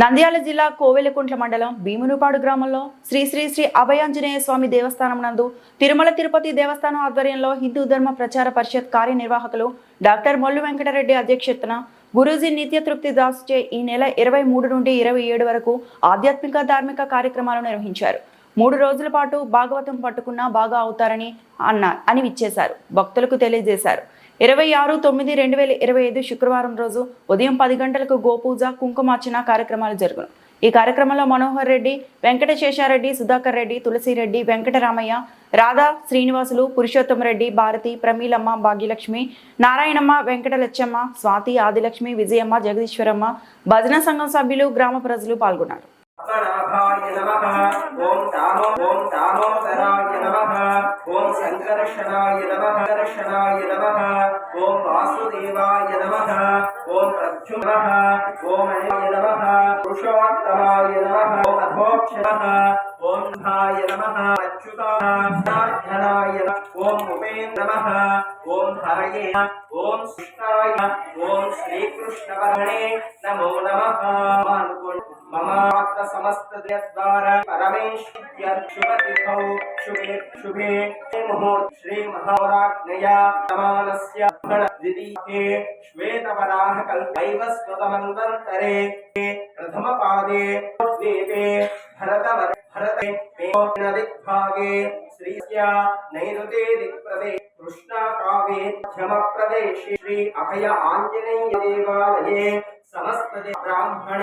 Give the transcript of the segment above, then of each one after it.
నంద్యాల జిల్లా కోవెలకుంట్ల మండలం భీమునిపాడు గ్రామంలో శ్రీ శ్రీ శ్రీ అభయాంజనేయ స్వామి దేవస్థానం నందు తిరుమల తిరుపతి దేవస్థానం ఆధ్వర్యంలో హిందూ ధర్మ ప్రచార పరిషత్ కార్యనిర్వాహకులు డాక్టర్ మొల్లు వెంకటరెడ్డి అధ్యక్షతన గురూజీ నిత్య తృప్తి దాస్ చే ఈ నెల ఇరవై మూడు నుండి ఇరవై ఏడు వరకు ఆధ్యాత్మిక ధార్మిక కార్యక్రమాలు నిర్వహించారు. మూడు రోజుల పాటు భాగవతం పట్టుకున్నా బాగా అవుతారని అన్నారు అని విచ్చేశారు. భక్తులకు తెలియజేశారు. ఇరవై ఆరు తొమ్మిది రెండు వేల ఇరవై ఐదు శుక్రవారం రోజు ఉదయం పది గంటలకు గోపూజ కుంకుమార్చన కార్యక్రమాలు జరుగును. ఈ కార్యక్రమంలో మనోహర్ రెడ్డి వెంకటశేషారెడ్డి సుధాకర్ రెడ్డి తులసిరెడ్డి వెంకటరామయ్య రాధా శ్రీనివాసులు పురుషోత్తమ రెడ్డి భారతి ప్రమీలమ్మ భాగ్యలక్ష్మి నారాయణమ్మ వెంకట లచ్చమ్మ స్వాతి ఆదిలక్ష్మి విజయమ్మ జగదీశ్వరమ్మ భజన సంఘం సభ్యులు గ్రామ ప్రజలు పాల్గొన్నారు. ఓం ओम वासुदेवाय नमः, ओम अर्जुनः, ओम अनिवाय नमः, पुरुषोत्तमाय नमः, ओम अधोक्षणः, ओम धाय नमः अच्युताय ओम उपेन्द्र नमः, ओम हरये ओम कृष्णाय ओम श्रीकृष्णवर्णे नमो नमः। समस्त द्वारा परमेश शुभ परमेश्वरतिथौ शुभे शुभे मुहूर्त श्री महाराजया समान से महावराग्नया समानस्य द्वितीये श्वेतवराह कल्पैवस्वतमन्तरे प्रथमपादे द्वीपे भरत भरते दिग्भागे श्रीस्या नैऋते दिक्प्रदे मध्यम मध्यमप्रदेशे श्री अभय आञ्जनेय देवालये समस्त ब्राह्मण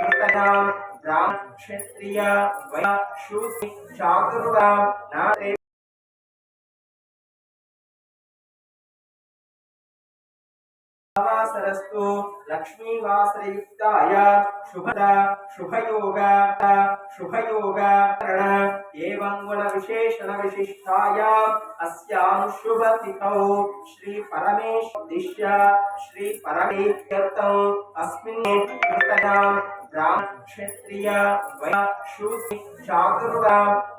విశ్వావ సంవత్సరే క్షిణాయనే రద్రు ఆశ్వీజమాస శుక్లపక్షే పంచమ్యాం శుభతిథౌ వాసరః వాసరస్తు లక్ష్మీవాసరయుక్తాయ శుభద శుభయోగ ఏవం గుణ విశేషణ విశిష్టాయ అస్యాం శుభతిథౌ శ్రీ పరమేశ్ దిశ్య శ్రీ పరమేత్యర్థం